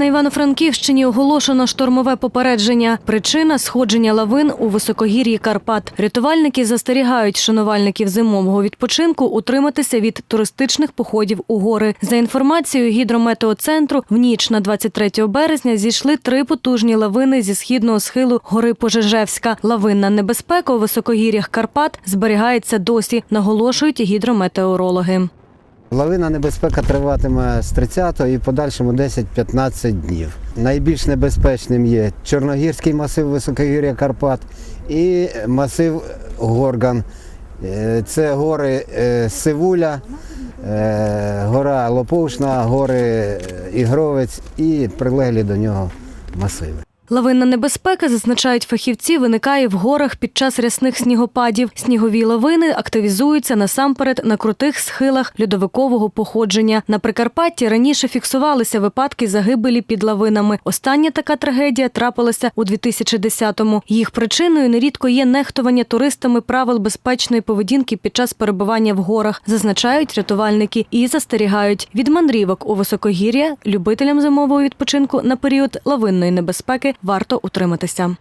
На Івано-Франківщині оголошено штормове попередження. Причина сходження лавин у високогір'ї Карпат. Рятувальники застерігають шанувальників зимового відпочинку утриматися від туристичних походів у гори. За інформацією гідрометеоцентру, в ніч на 23 березня зійшли три потужні лавини зі східного схилу гори Пожежевська. Лавинна небезпека у високогір'ях Карпат зберігається досі, наголошують гідрометеорологи. Лавина небезпека триватиме з 30 і подальшому 10-15 днів. Найбільш небезпечним є Чорногірський масив високогір'я Карпат і масив Горган. Е, Це гори е, Сивуля, е, гора Лоповшна, гори Ігровець і прилеглі до нього масиви. Лавинна небезпека, зазначають фахівці, виникає в горах під час рясних снігопадів. Снігові лавини активізуються насамперед на крутих схилах льодовикового походження. На Прикарпатті раніше фіксувалися випадки загибелі під лавинами. Остання така трагедія трапилася у 2010-му. Їх причиною нерідко є нехтування туристами правил безпечної поведінки під час перебування в горах, зазначають рятувальники і застерігають від мандрівок у високогір'я любителям зимового відпочинку на період лавинної небезпеки варто утриматися.